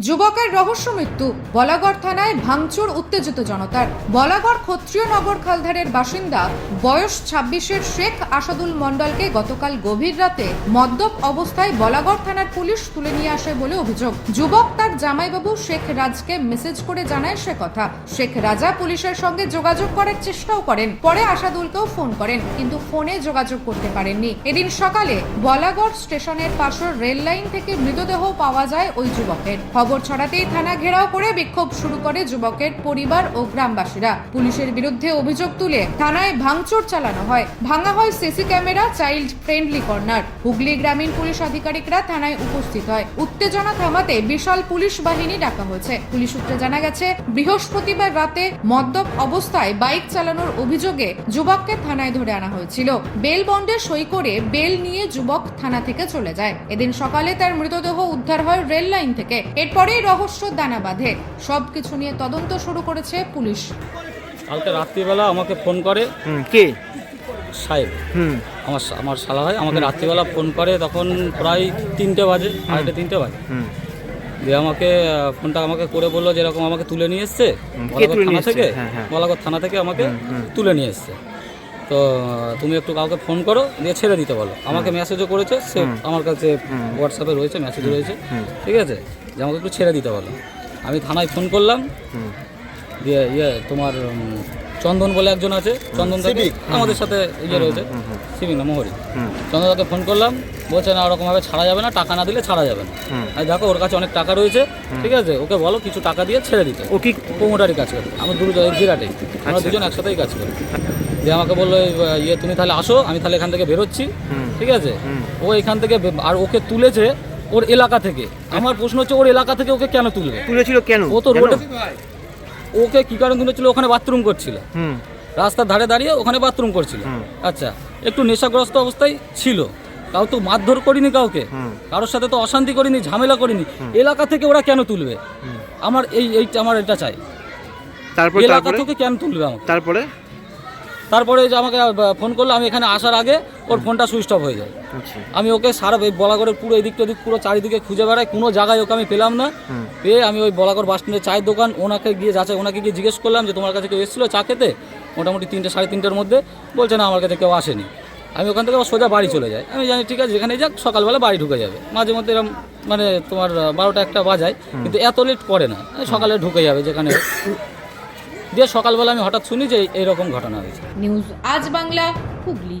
যুবকের রহস্য মৃত্যু, বলাগড় থানায় ভাঙচুর উত্তেজিত জনতার। বলাগড় ক্ষত্রিয় নগর খালধারের বাসিন্দা বয়স ছাব্বিশের শেখ আসাদুল মণ্ডলকে গতকাল গভীর রাতে মদ্যপ অবস্থায় বলাগড় থানার পুলিশ তুলে নিয়ে আসে বলে অভিযোগ। যুবক তার জামাইবাবু শেখ রাজকে মেসেজ করে জানায় সে কথা। শেখ রাজা পুলিশের সঙ্গে যোগাযোগ করার চেষ্টাও করেন। পরে আসাদুলকেও ফোন করেন, কিন্তু ফোনে যোগাযোগ করতে পারেননি। এদিন সকালে বলাগড় স্টেশনের পাশের রেল লাইন থেকে মৃতদেহ পাওয়া যায় ওই যুবকের। খবর ছড়াতেই থানা ঘেরাও করে বিক্ষোভ শুরু করে যুবকের পরিবার ও গ্রামবাসীরা। পুলিশের বিরুদ্ধে অভিযোগ তুলে থানায় ভাঙচুর চালানো হয়। ভাঙা হয় CC camera, child friendly corner. Hooghly গ্রামীণ পুলিশ আধিকারিকরা থানায় উপস্থিত হয়। উত্তেজনা থামাতে বিশাল পুলিশ বাহিনী ডাকা হয়েছে। পুলিশ সূত্রে জানা গেছে, বৃহস্পতিবার রাতে মদ্যপ অবস্থায় বাইক চালানোর অভিযোগে যুবককে থানায় ধরে আনা হয়েছিল। বেল বন্ডে সই করে বেল নিয়ে যুবক থানা থেকে চলে যায়। এদিন সকালে তার মৃতদেহ উদ্ধার হয় রেল লাইন থেকে এরপরেই রহস্য দানা বাঁধে। সবকিছু নিয়ে তদন্ত শুরু করেছে পুলিশ। কালকে রাত্রিবেলা আমাকে ফোন করে। কে? সাহেব। হুম। আমার আমার শালা হয় আমাকে রাত্রিবেলা ফোন করে তখন প্রায় তিনটে বাজে আড়াইটে তিনটে বাজে। হুম। দিয়ে আমাকে ফোনটা আমাকে করে বলল যে এরকম আমাকে তুলে নিয়ে এসছে থানা থেকে হ্যাঁ, হ্যাঁ। বলাগড় থানা থেকে আমাকে তুলে নিয়ে এসছে। তো তুমি একটু কাউকে ফোন করো দিয়ে ছেড়ে দিতে বলো। আমাকে মেসেজও করেছে সে আমার কাছে হোয়াটসঅ্যাপে রয়েছে মেসেজ রয়েছে। ঠিক আছে? যে আমাকে একটু ছেড়ে দিতে বলো। আমি থানায় ফোন করলাম দিয়ে ইয়ে তোমার চন্দন বলে একজন আছে চন্দন আমাদের সাথে ইয়ে রয়েছে। সিভিক না মোহরি। হুম। চন্দন দাকে ফোন করলাম বলছে না ওরকমভাবে ছাড়া যাবে না টাকা না দিলে ছাড়া যাবে না। আর দেখো ওর কাছে অনেক টাকা রয়েছে ঠিক আছে ওকে বলো কিছু টাকা দিয়ে ছেড়ে দিতে। ও কি প্রোমোটারি কাজ করে। আমরা দুটো জিরাটে আমরা আচ্ছা। দুজন একসাথেই কাজ করি। যে আমাকে বলল ইয়ে তুমি তাহলে আসো আমি তাহলে এখান থেকে বেরোচ্ছি ঠিক আছে? ও এখান থেকে আর ওকে তুলেছে ওর এলাকা থেকে। আমার প্রশ্ন হচ্ছে ওর এলাকা থেকে ওকে কেন তুলবে? তুলেছিল কেন? ও তো? রোডে ওকে কি কারণ তুলেছিল ওখানে বাথরুম করছিল। রাস্তার ধারে দাঁড়িয়ে ওখানে বাথরুম করছিল। আচ্ছা একটু নেশাগ্রস্ত অবস্থায় ছিল। কাউ তো মারধর করিনি কাউকে। কারোর সাথে তো অশান্তি করিনি ঝামেলা করিনি। এলাকা থেকে ওরা কেন তুলবে? আমার এই এইটা আমার এটা চাই। তারপর এলাকা থেকে কেন তুলবে আমাকে? তারপরে? তারপরে যে আমাকে ফোন করল আমি এখানে আসার আগে ওর ফোনটা সুইচ অফ হয়ে যায়। আচ্ছা। আমি ওকে সারা এই বলাগড়ের পুরো এদিক ওদিক পুরো চারিদিকে খুঁজে বেড়াই কোনো জায়গায় ওকে আমি পেলাম না। পেয়ে আমি ওই বলাগড় বাস স্ট্যান্ডের চায়ের দোকান ওনাকে গিয়ে যাচাই ওনাকে গিয়ে জিজ্ঞেস করলাম যে তোমার কাছে কেউ এসেছিল চা খেতে? মোটামুটি তিনটে সাড়ে তিনটের মধ্যে। বলছে না আমার কাছে কেউ আসেনি। আমি ওখান থেকে সোজা বাড়ি চলে যাই। আমি জানি ঠিক আছে যেখানে যাক সকালবেলা বাড়ি ঢুকে যাবে। মাঝে মধ্যে এরকম মানে তোমার বারোটা একটা বাজায় কিন্তু এত লেট করে না। সকালে ঢুকে যাবে যেখানে। দিয়ে সকালবেলা আমি হঠাৎ শুনি যে এরকম ঘটনা হয়েছে। নিউজ আজ বাংলা হুগলি।